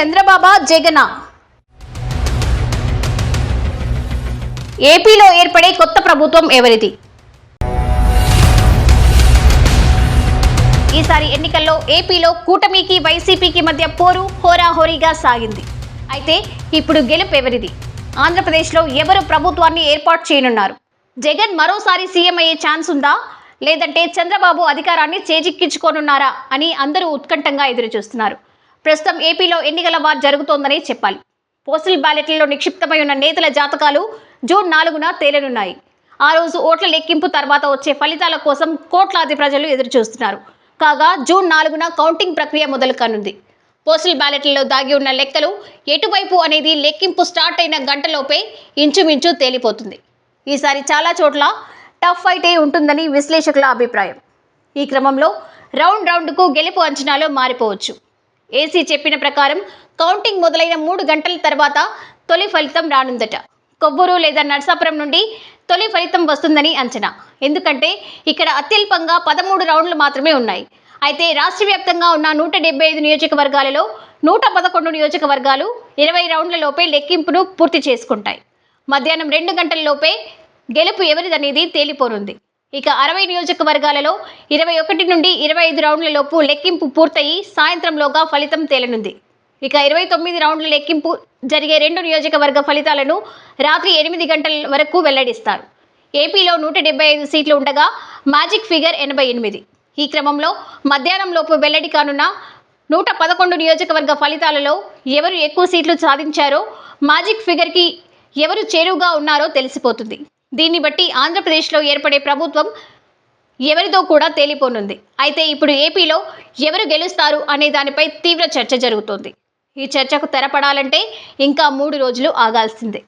చంద్రబాబా జగన. ఏపీలో ఏర్పడే కొత్త ప్రభుత్వం ఎవరిది? ఈసారి ఎన్నికల్లో ఏపీలో కూటమికి వైసీపీకి మధ్య పోరు హోరాహోరీగా సాగింది. అయితే ఇప్పుడు గెలుపు ఎవరిది? ఆంధ్రప్రదేశ్లో ఎవరు ప్రభుత్వాన్ని ఏర్పాటు చేయనున్నారు? జగన్ మరోసారి సీఎం అయ్యే ఛాన్స్ ఉందా? లేదంటే చంద్రబాబు అధికారాన్ని చేజిక్కించుకోనున్నారా? అని అందరూ ఉత్కంఠంగా ఎదురుచూస్తున్నారు. ప్రస్తుతం ఏపీలో ఎన్నికల వార్ జరుగుతోందనే చెప్పాలి. పోస్టల్ బ్యాలెట్లలో నిక్షిప్తమై ఉన్న నేతల జాతకాలు జూన్ నాలుగున తేలనున్నాయి. ఆ రోజు ఓట్ల లెక్కింపు తర్వాత వచ్చే ఫలితాల కోసం కోట్లాది ప్రజలు ఎదురుచూస్తున్నారు. కాగా జూన్ నాలుగున కౌంటింగ్ ప్రక్రియ మొదలు కానుంది. పోస్టల్ బ్యాలెట్లలో దాగి ఉన్న లెక్కలు ఎటువైపు అనేది లెక్కింపు స్టార్ట్ అయిన గంటలోపే ఇంచుమించు తేలిపోతుంది. ఈసారి చాలా చోట్ల టఫ్ ఫైటే ఉంటుందని విశ్లేషకుల అభిప్రాయం. ఈ క్రమంలో రౌండ్ రౌండ్కు గెలుపు అంచనాలు మారిపోవచ్చు. ఏసీ చెప్పిన ప్రకారం కౌంటింగ్ మొదలైన మూడు గంటల తర్వాత తొలి ఫలితం రానుందట. కొవ్వూరు లేదా నర్సాపురం నుండి తొలి ఫలితం వస్తుందని అంచనా. ఎందుకంటే ఇక్కడ అత్యల్పంగా పదమూడు రౌండ్లు మాత్రమే ఉన్నాయి. అయితే రాష్ట్ర వ్యాప్తంగా ఉన్న నూట డెబ్బై ఐదు నియోజకవర్గాలలో నూట పదకొండు నియోజకవర్గాలు ఇరవై రౌండ్లలోపే లెక్కింపును పూర్తి చేసుకుంటాయి. మధ్యాహ్నం రెండు గంటల లోపే గెలుపు ఎవరిదనేది తేలిపోనుంది. ఇక అరవై నియోజకవర్గాలలో ఇరవై ఒకటి నుండి ఇరవై ఐదు రౌండ్ల లోపు లెక్కింపు పూర్తయి సాయంత్రంలోగా ఫలితం తేలనుంది. ఇక ఇరవై తొమ్మిది రౌండ్ల లెక్కింపు జరిగే రెండు నియోజకవర్గ ఫలితాలను రాత్రి ఎనిమిది గంటల వరకు వెల్లడిస్తారు. ఏపీలో నూట డెబ్బై ఐదు సీట్లు ఉండగా మ్యాజిక్ ఫిగర్ ఎనభై ఎనిమిది. ఈ క్రమంలో మధ్యాహ్నం లోపు వెల్లడి కానున్న నూట పదకొండు నియోజకవర్గ ఫలితాలలో ఎవరు ఎక్కువ సీట్లు సాధించారో మ్యాజిక్ ఫిగర్కి ఎవరు చేరువుగా ఉన్నారో తెలిసిపోతుంది. దీన్ని బట్టి ఆంధ్రప్రదేశ్లో ఏర్పడే ప్రభుత్వం ఎవరిదో కూడా తేలిపోనుంది. అయితే ఇప్పుడు ఏపీలో ఎవరు గెలుస్తారు అనే దానిపై తీవ్ర చర్చ జరుగుతోంది. ఈ చర్చకు తెరపడాలంటే ఇంకా మూడు రోజులు ఆగాల్సిందే.